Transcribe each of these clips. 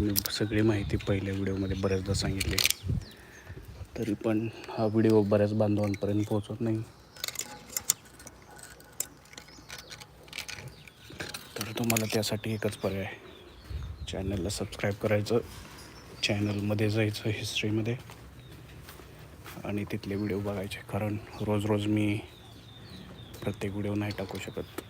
मी सगळी माहिती पहिल्या व्हिडिओमध्ये बऱ्याचदा सांगितली. तरी पण हा व्हिडिओ बऱ्याच बांधवांपर्यंत पोहोचत नाही. तर तुम्हाला त्यासाठी एकच पर्याय. चॅनलला सबस्क्राईब करायचं. चॅनलमध्ये जायचं हिस्ट्रीमध्ये. आणि तिथले व्हिडिओ बघायचे. कारण रोज रोज मी प्रत्येक व्हिडिओ नाही टाकू शकत.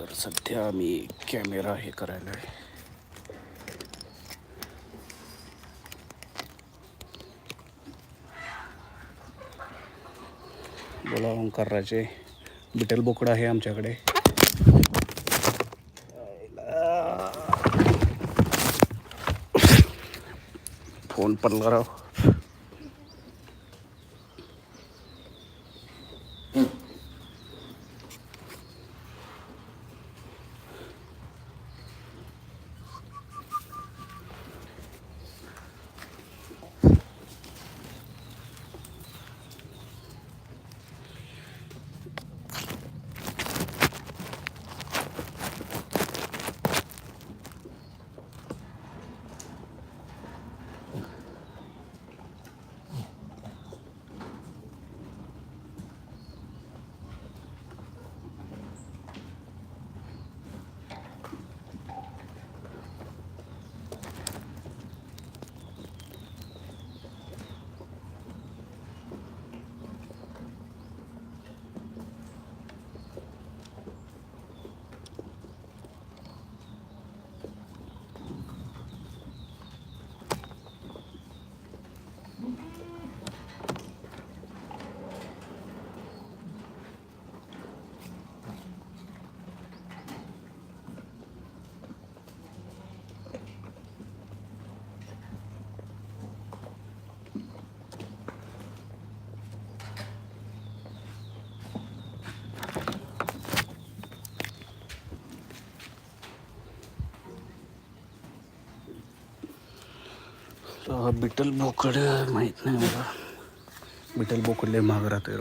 तर सध्या मी कॅमेरा हे करायला आहे. बोला ओंकारराजे बिटल बोकडा आहे आमच्याकडे. फोन पडला राव. बिटल बोकड माहीत नाही मला. बिटल बोकड लय महाग राहते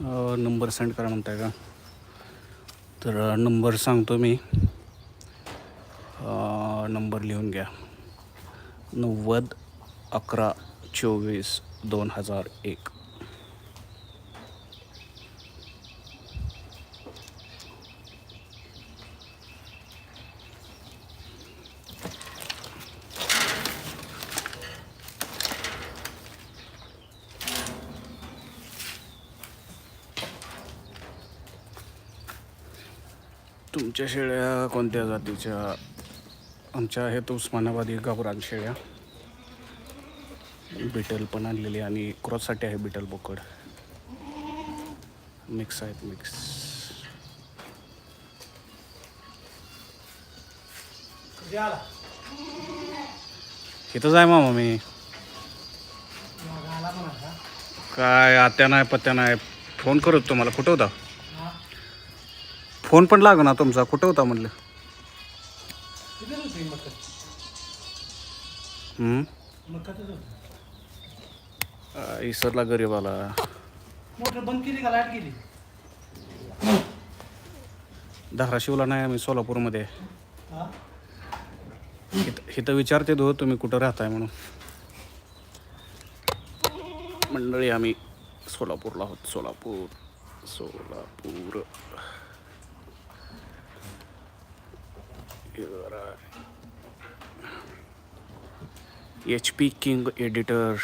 अं, नंबर सेंड करा म्हणताय का? तर नंबर सांगतो मी. नंबर लिहून घ्या. नव्वद अकरा चोवीस दोन हजार एक. तुमच्या शेळ्या कोणत्या जातीच्या? आमच्या आहेत उस्मानाबादी गावरान शेळ्या बिटल पण आणलेली आणि क्रॉससाठी आहे बिटल बोकड. मिक्स आहेत मिक्स इथंच आहे मामा मी. काय आत्या नाही पत्या नाही. फोन करत तुम्हाला. कुठं होता? फोन पण लाग ना तुमचा. कुठं होता म्हटलं हम्म? आ, इसरला गरीबाला मोटर बंद केली का? लाइट गेली. धाराशिवला नाही आम्ही सोलापूरमध्ये. इथं विचारते दो तुम्ही कुठं राहताय म्हणून. मंडळी आम्ही सोलापूरला आहोत. Solapur Solapur. H P king editor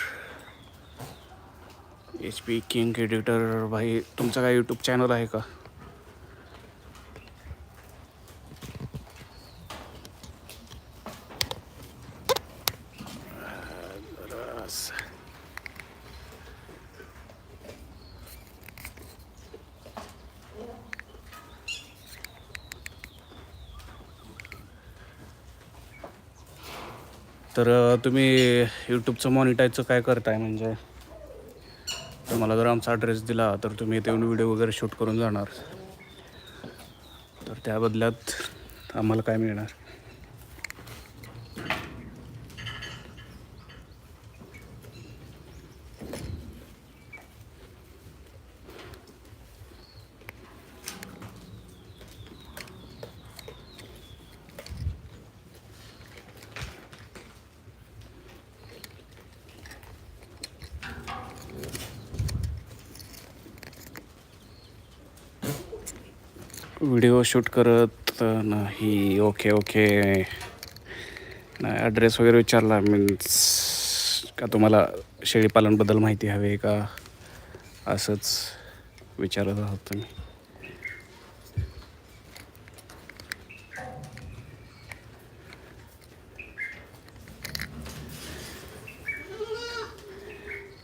H P king editor भाई तुमचा काय यूट्यूब चॅनल आहे का? तर तुम्ही यूट्यूबचं मॉनिटाईजचं काय करताय? म्हणजे तुम्हाला जर आमचा ॲड्रेस दिला तर तुम्ही इथे येऊन व्हिडिओ वगैरे शूट करून जाणार. तर त्या बदल्यात आम्हाला काय मिळणार? व्हिडिओ शूट करत नाही ओके ओके. नाही ॲड्रेस वगैरे विचारला मीन्स का तुम्हाला शेळीपालनबद्दल माहिती हवी आहे का? असंच विचारत आहोत तुम्ही.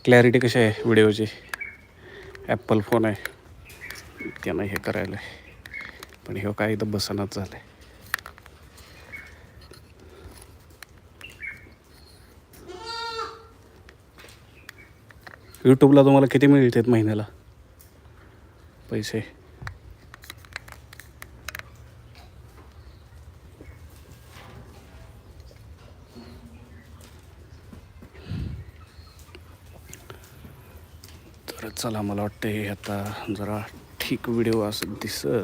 क्लॅरिटी कशी आहे व्हिडिओची? ॲपल फोन आहे. त्यानं हे करायला आहे पण हे काय इथं बसनाच झालं यूट्यूबला तुम्हाला किती मिळतात महिन्याला? पैसे. तर चला मला वाटतं हे आता जरा ठीक व्हिडिओ असं दिसल.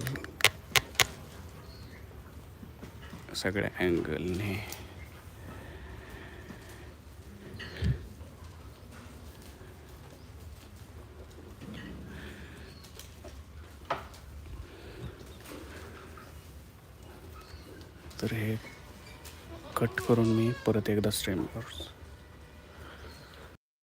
सगळ्या अँगलने तर हे कट करून मी परत एकदा स्ट्रीम करतो.